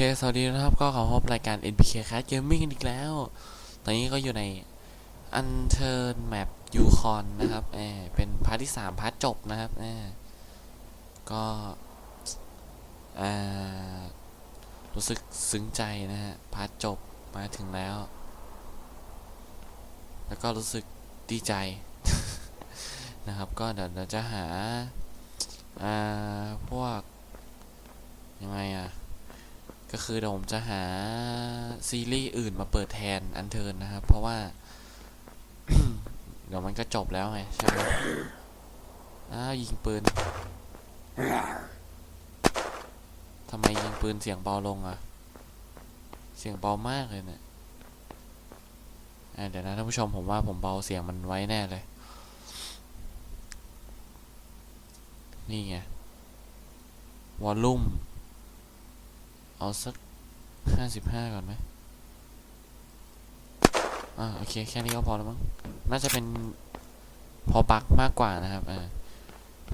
ค สวัสดีนะครับ ก็ขอพบรายการ NPK Cat Gaming อีกแล้ว ตอนนี้ก็อยู่ใน Unturn Map Yukon นะครับเออเป็นพาร์ทที่ 3 พาร์ทจบนะครับเอก็เออรู้สึกซึ้งใจนะฮะ พาร์ทจบมาถึงแล้ว แล้วก็รู้สึกดีใจ นะครับ ก็เดี๋ยวเดี๋ยวจะหา อ่า พวก ยังไงอะ ก็คือเดี๋ยวผมจะหาซีรีส์อื่นมาเปิดแทนอันเทินนะครับ เพราะว่า เดี๋ยวมันก็จบแล้วไงใช่ไหมอ้าวยิงปืนทำไมยิงปืนเสียงเบาลงอะเสียงเบามากเลยเนี่ยเดี๋ยวนะท่านผู้ชมผมว่าผมเบาเสียงมันไว้แน่เลย นี่ไงวอลลุ่ม เอาสักห้าสิบห้าก่อนไหมอ่าโอเค แค่นี้ก็พอแล้วมั้ง น่าจะเป็นพอบักมากกว่านะครับอ่า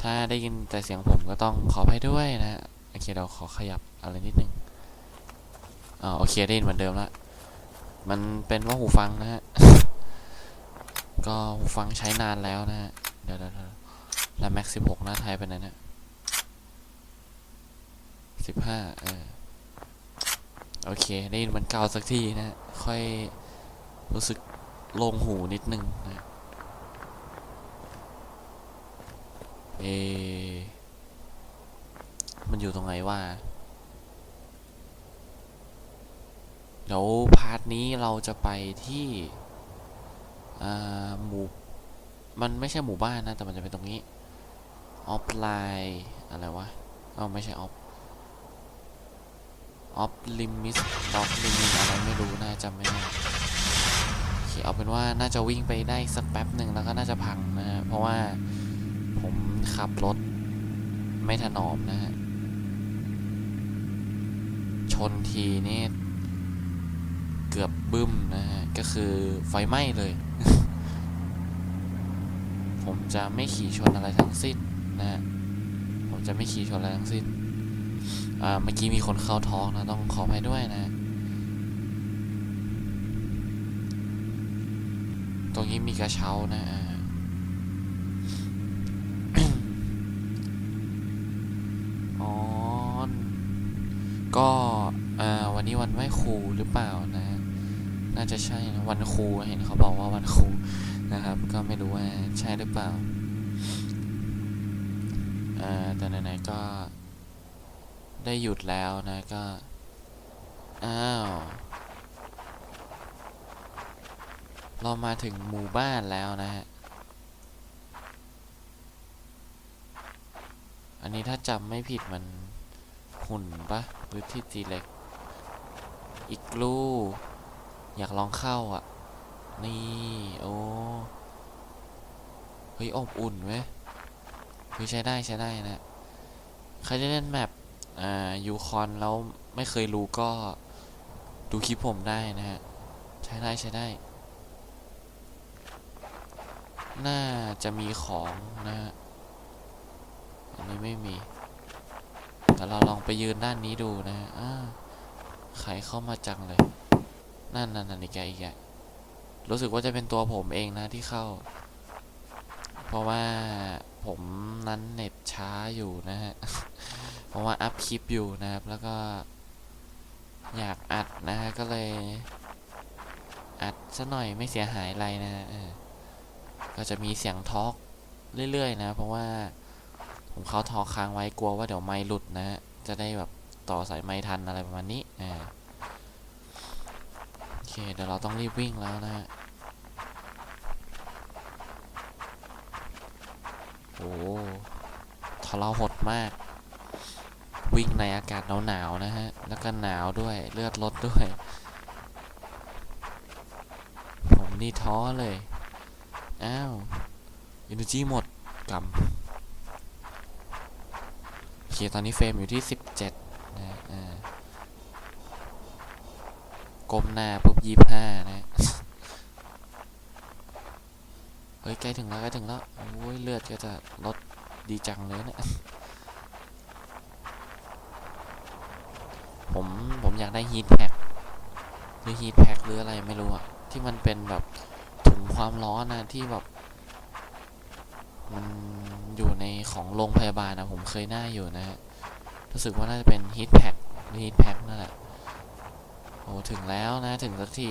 ถ้าได้ยินแต่เสียงผมก็ต้องขออภัยด้วยนะฮะโอเค เราขอขยับอะไรนิดนึงอ่าโอเค ได้ยินเหมือนเดิมละ มันเป็นว่าหูฟังนะฮะ ก็หูฟังใช้นานแล้วนะฮะ เดี๋ยวเดี๋ยวเดี๋ยวแล้วแม็กสิบหกหน้าไทยไปไหนเนี่ยสิบห้าเออ โอเค ได้ยินมันเก่าสักทีนะ ค่อยรู้สึกโล่งหูนิดนึงนะเอ มันอยู่ตรงไหนวะเดี๋ยวพาร์ทนี้เราจะไปที่หมู่ มันไม่ใช่หมู่บ้านนะ แต่มันจะเป็นตรงนี้ ออฟไลน์ อะไรวะเอ้าไม่ใช่ออฟ ออฟลิมิสออฟลิมิตอะไรไม่รู้น่าจำไม่ได้โอเคเอาเป็นว่าน่าจะวิ่งไปได้สักแป๊บหนึ่งแล้วก็น่าจะพังนะฮะเพราะว่าผมขับรถไม่ถนอมนะฮะชนทีนี่เกือบบึ้มนะฮะก็คือไฟไหม้เลย ผมจะไม่ขี่ชนอะไรทั้งสิ้นนะฮะผมจะไม่ขี่ชนอะไรทั้งสิ้น เมื่อกี้มีคนเข้าท้องนะ ต้องขออภัยด้วยนะ ตรงนี้มีกระเช้านะอ๋อก็วันนี้วันไหว้ครูหรือเปล่านะ น่าจะใช่นะวันครูเห็นเขาบอกว่าวันครูนะครับ ก็ไม่รู้ว่าใช่หรือเปล่าแต่ไหนๆก็ ได้หยุดแล้วนะก็ อ้าว เรามาถึงหมู่บ้านแล้วนะฮะ อันนี้ถ้าจำไม่ผิดมันหุ่นปะหรือที่จีเล็ก อีกลูอยากลองเข้าอะ นี่ โอ้ เฮ้ยอบอุ่นเว้ยเฮ้ยใช้ได้ใช้ได้นะ ใครจะเล่นแมป ยูคอนแล้วไม่เคยรู้ก็ดูคลิปผมได้นะฮะ ใช้ได้ใช้ได้ น่าจะมีของนะฮะ อันนี้ไม่มี แต่เราลองไปยืนด้านนี้ดูนะฮะอ่าใครเข้ามาจังเลย นั่นนั่นนั่นอีกแกอีกแกรู้สึกว่าจะเป็นตัวผมเองนะที่เข้า เพราะว่าผมนั้นเน็ตช้าอยู่นะฮะ ราะว่าอัพคลิปอยู่นะครับ แล้วก็อยากอัดนะฮะก็เลย อัดซะหน่อยไม่เสียหายอะไรนะฮะก็จะมีเสียงทอล์กเรื่อยๆนะ เพราะว่าผมเข้าทอค้างไว้กลัวว่าเดี๋ยวไมค์หลุดนะฮะจะได้แบบต่อสายไมค์ทันอะไรประมาณนี้อ่าโอเคเดี๋ยวเราต้องรีบวิ่งแล้วนะฮะโอ้ทรหดมาก วิ่งในอากาศหนาวๆนะฮะ แล้วก็หนาวด้วยเลือดลดด้วย ผมนี่ท้อเลย อ้าวอิน e r จีหมดกำโอเคตอนนี้เฟรมอยู่ที่ 17 นะอ่าก้มหน้าปุ๊บยี่ห้านะ เฮ้ยใกล้ถึงแล้วใกล้ถึงแล้วโอ้ยเลือดก็จะลดดีจังเลยเนะี่ย ผมผม อยากได้ฮีทแพ็คหรือฮีทแพ็คหรืออะไรไม่รู้อะที่มันเป็นแบบถุงความร้อนนะที่แบบ มันอยู่ในของโรงพยาบาลนะผมเคยได้อยู่นะฮะรู้สึกว่าน่าจะเป็นฮีทแพ็คหรือฮีทแพ็คนั่นแหละโอ้ถึงแล้วนะถึงสักที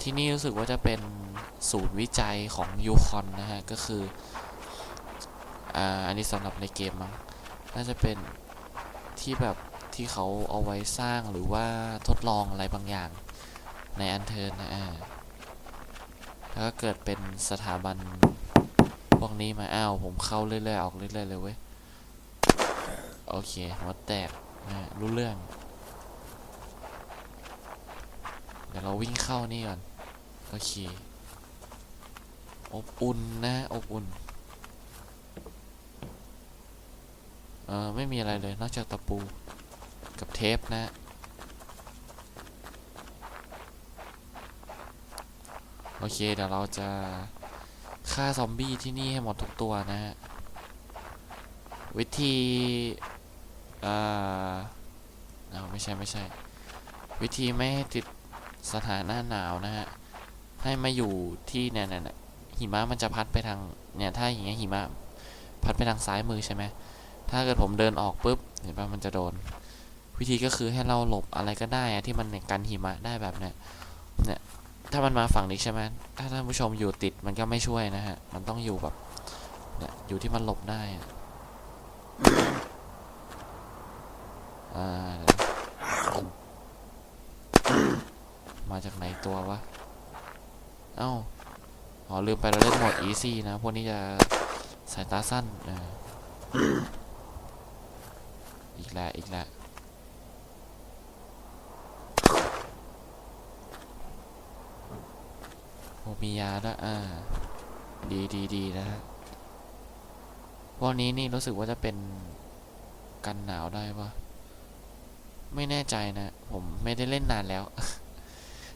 ที่นี่รู้สึกว่าจะเป็นศูนย์วิจัยของยูคอนนะฮะ ก็คือ อ่า อันนี้สำหรับในเกมมั้ง น่าจะเป็นที่แบบที่เขาเอาไว้สร้างหรือว่าทดลองอะไรบางอย่างในอันเทิร์นนะอ่าแล้วก็เกิดเป็นสถาบันพวกนี้มาอ้าวผมเข้าเรื่อยๆออกเรื่อยๆเลยเว้ยโอเคหัวแตกนะรู้เรื่อง เดี๋ยวเราวิ่งเข้านี่ก่อนโอเคอบอุ่นนะอบอุ่น เออไม่มีอะไรเลยนอกจากตะปูกับเทปนะ โอเคเดี๋ยวเราจะฆ่าซอมบี้ที่นี่ให้หมดทุกตัวนะฮะ วิธีอ่าเอาไม่ใช่ไม่ใช่ วิธีไม่ให้ติดสถานะหนาวนะฮะ ให้มาอยู่ที่เนี่ยเนี่ยเนี่ยหิมะมันจะพัดไปทางเนี่ยถ้าอย่างเงี้ยหิมะพัดไปทางซ้ายมือใช่ไหม ถ้าเกิดผมเดินออกปุ๊บเห็นป่ะมันจะโดน วิธีก็คือให้เราหลบอะไรก็ได้ที่มันกันหิมะได้แบบเนี้ยเนี่ยถ้ามันมาฝั่งนี้ใช่ไหมถ้าท่านผู้ชมอยู่ติดมันก็ไม่ช่วยนะฮะ มันต้องอยู่แบบเนี่ยอยู่ที่มันหลบได้มาจากไหนตัววะ เอ้าอ๋อลืมไปเราเล่นโหมด easy นะ พวกนี้จะสายตาสั้นอ อีกแล้วอีกแล้วโอมียาด้วยอ่า ดีดีดีนะฮะพวกนี้นี่รู้สึกว่าจะเป็นกันหนาวได้ปะไม่แน่ใจนะ ผมไม่ได้เล่นนานแล้ว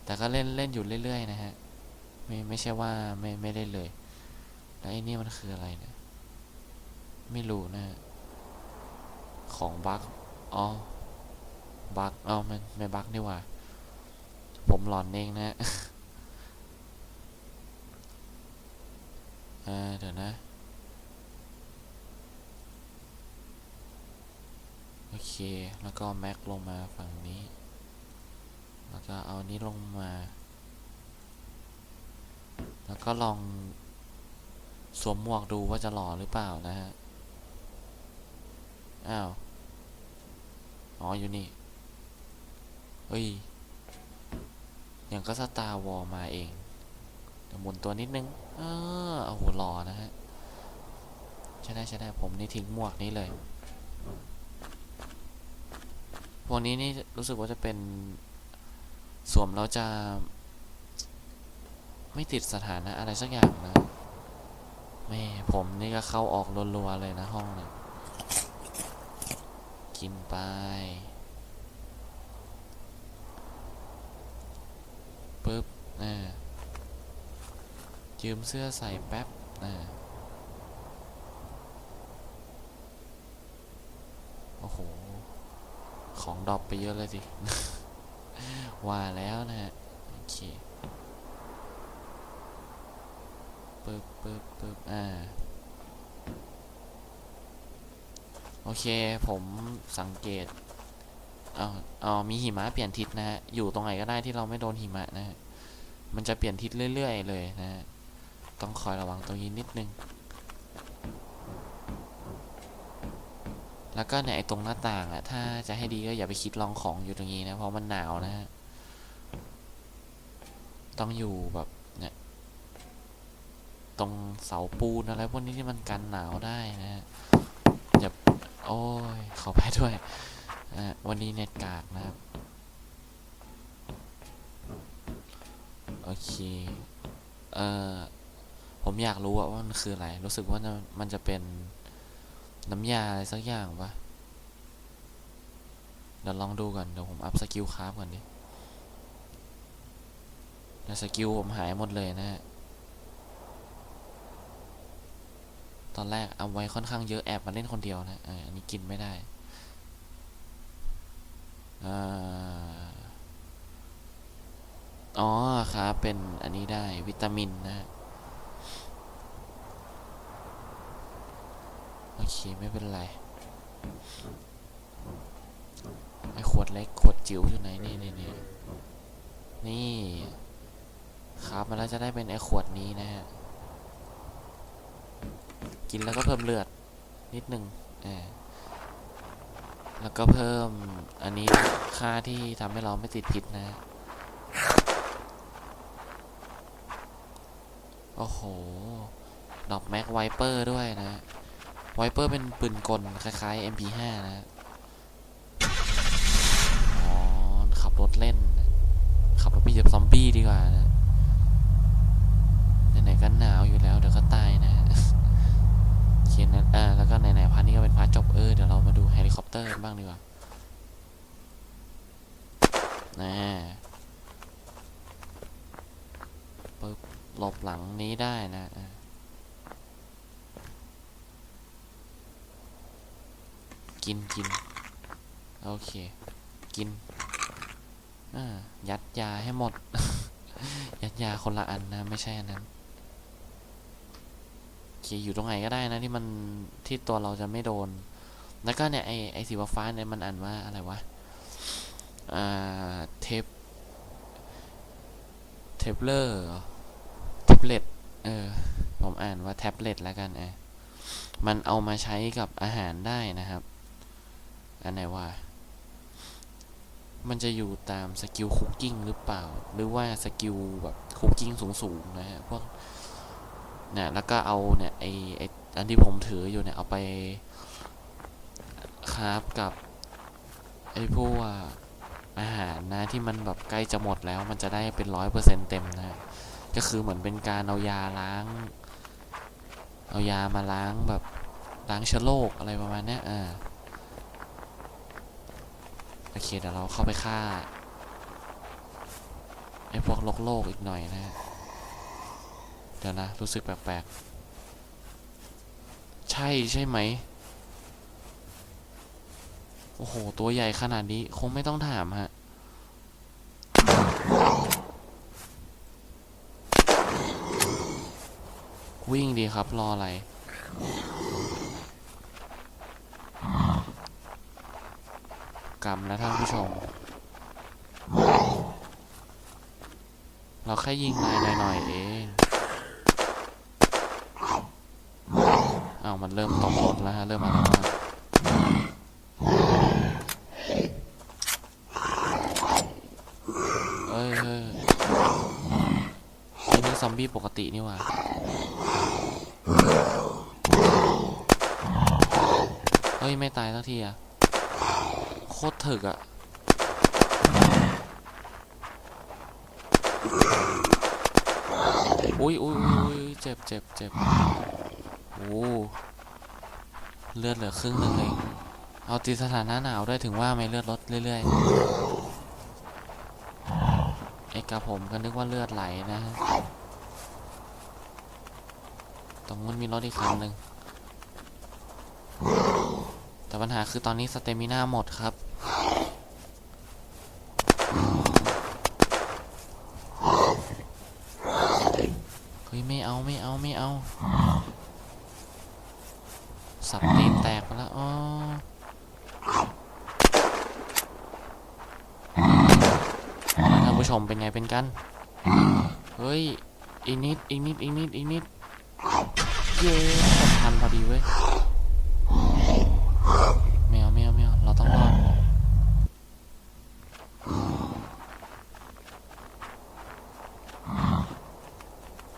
แต่ก็เล่นเล่นอยู่เรื่อยๆ นะฮะ ไม่ไม่ใช่ว่าไม่ไม่ได้เลย แล้วไอ้นี่มันคืออะไรเนี่ยไม่รู้นะฮะ ของบั๊กอ๋อบั๊กอ๋อมันไม่บั๊กนี่ว่า ผมหลอนเองนะเออเดี๋ยวนะ โอเค แล้วก็แม็กลงมาฝั่งนี้ แล้วก็เอานี้ลงมา แล้วก็ลองสวมหมวกดูว่าจะหล่อหรือเปล่านะฮะ อ้าว อ๋อ อยู่นี่ เฮ้ย อย่างก็สตาร์วอลมาเองหมุนตัวนิดนึงเออโอ้โหหล่อนะฮะ ใช่ได้ใช่ได้ผมนี่ทิ้งหมวกนี้เลย พวกนี้นี่รู้สึกว่าจะเป็นสวมแล้วจะ ไม่ติดสถานะอะไรสักอย่างนะแม่ผมนี่ก็เข้าออกรัวๆเลยนะห้องเนี่ย กินไป ปึ๊บอ่ายืมเสื้อใส่แป๊บอ่าโอ้โห ของดรอปไปเยอะเลยสิ ว่าแล้วนะฮะ โอเคปึ๊บปึ๊บปึ๊บอ่า โอเคผมสังเกตเอาเอามีหิมะเปลี่ยนทิศนะฮะ อยู่ตรงไหนก็ได้ที่เราไม่โดนหิมะนะฮะ มันจะเปลี่ยนทิศเรื่อย ๆ เลยนะฮะ ต้องคอยระวังตรงนี้นิดนึง แล้วก็เนี่ยไอ้ตรงหน้าต่างอะถ้าจะให้ดีก็อย่าไปคิดลองของอยู่ตรงนี้นะ เพราะมันหนาวนะฮะ ต้องอยู่แบบเนี่ย ตรงเสาปูนอะไรพวกนี้ที่มันกันหนาวได้นะฮะ โอ้ย ขอไปด้วย วันนี้เน็ตกากนะครับ โอเค เอ่อ ผมอยากรู้ว่ามันคืออะไร รู้สึกว่ามันจะเป็นน้ำยาอะไรสักอย่างปะเดี๋ยวลองดูก่อน เดี๋ยวผมอัพสกิลคราฟก่อนดิ แล้วสกิลผมหายหมดเลยนะฮะ ตอนแรกเอาไว้ค่อนข้างเยอะแอบมาเล่นคนเดียวนะอันนี้กินไม่ได้อ๋อครับเป็นอันนี้ได้วิตามินนะฮะโอเค ไม่เป็นไร ไอขวดเล็กขวดจิ๋วอยู่ไหน นี่นี่นี่นี่ ครับมันแล้วจะได้เป็นไอขวดนี้นะฮะ กินแล้วก็เพิ่มเลือดนิดหนึ่งอ่าแล้วก็เพิ่มอันนี้ค่าที่ทำให้เราไม่ติดพิษนะ โอ้โห ดอกแม็กไวเปอร์ด้วยนะ ไวเปอร์เป็นปืนกล คล้ายๆ MP5 นะ อ๋อ ขับรถเล่น ขับรถไปเหยียบซอมบี้ดีกว่านะ ไหนๆก็หนาวอยู่แล้ว เดี๋ยวก็ตายนะ นนั้นอ่าแล้วก็ไหนๆพาร์ทนี้ก็เป็นพาร์ทจบเออเดี๋ยวเรามาดูเฮลิคอปเตอร์บ้างดีกว่านะปึ๊บหลบหลังนี้ได้นะกินกินโอเค กินอ่ายัดยาให้หมด ยัดยาคนละอันนะ ไม่ใช่อันนั้น อเคอยู่ตรงไหนก็ได้นะที่มันที่ตัวเราจะไม่โดน แล้วก็เนี่ยไอไอสีฟ้าเนี่ยมันอ่านว่าอะไรวะอ่าเทปเทปเลอร์แท็บเล็ตเออผมอ่านว่าแท็บเล็ตแล้วกันเออมันเอามาใช้กับอาหารได้นะครับอันไหนว่า มันจะอยู่ตามสกิลคุกกิ้งหรือเปล่า หรือว่าสกิลแบบคุกกิ้งสูงๆนะฮะพวก เนี่ยแล้วก็เอาเนี่ยไอไออันที่ผมถืออยู่เนี่ยเอาไปคราฟกับไอพวกอาหารนะที่มันแบบใกล้จะหมดแล้วมันจะได้เป็นร้อยเปอร์เซ็นเต็มนะก็คือเหมือนเป็นการเอายาล้าง เอายามาล้างแบบล้างเชื้อโรคอะไรประมาณนี้อ่าโอเคเดี๋ยวเราเข้าไปฆ่าไอพวกโรคโลกอีกหน่อยนะ เดี๋ยวนะ รู้สึกแปลกๆ ใช่ใช่ไหม โอ้โห ตัวใหญ่ขนาดนี้คงไม่ต้องถามฮะ วิ่งดีครับ รออะไรกรรมแล้วท่านผู้ชม เราแค่ยิงนายหน่อยเอง อ้ามันเริ่มตกรถแล้วฮะเริ่มอะไรว่าเอ้ยเฮ้ยนี่ซอมบี้ปกตินี่ว่าเฮ้ย ไม่ตายสักทีอะโคตรถึกอะอุ้ยอุ้ยอุ้ยอุ้ยเจ็บเจ็บเจ็บ โอ้เลือดเหลือครึ่งหนึงเองเอาตีสถานะหนาวด้วยถึงว่าไม่เลือดลดเรื่อยๆไอ้กระผมก็นึกว่าเลือดไหลนะฮะตรงนู้นมีรถอีกคันหนึ่งแต่ปัญหาคือตอนนี้สเตมิน่าหมดครับ เฮ้ย ไม่เอาไม่เอาไม่เอา สับตีนแตกไปแล้วอ๋อแล้วท่านผู้ ชมเป็นไงเป็นกัน เฮ้ย อีกนิด อีกนิด อีกนิด อีกนิด เย้ทันพอดีเว้ยไม่เอาไม่เม่เอาเราต้องรอด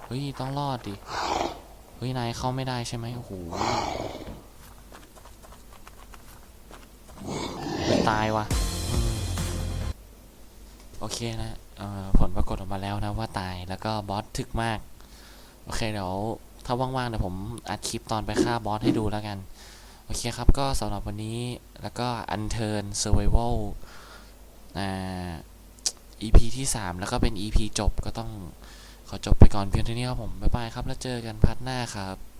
เฮ้ย ต้องรอดดิ เฮ้ย นายเข้าไม่ได้ใช่ไหมโอ้โหเฮ้ยตายว่ะโอเคนะ ผลปรากฏออกมาแล้วนะว่าตายแล้วก็บอสถึกมาก โอเคเดี๋ยวถ้าว่างๆเดี๋ยวผมอัดคลิปตอนไปฆ่าบอสให้ดูแล้วกัน โอเคครับก็สำหรับวันนี้แล้วก็ Unturn Survival อ่า EP ที่ 3 แล้วก็เป็น EP จบก็ต้องขอจบไปก่อนเพียงเท่านี้ครับผม บ๊ายบายครับ แล้วเจอกันพัดหน้าครับ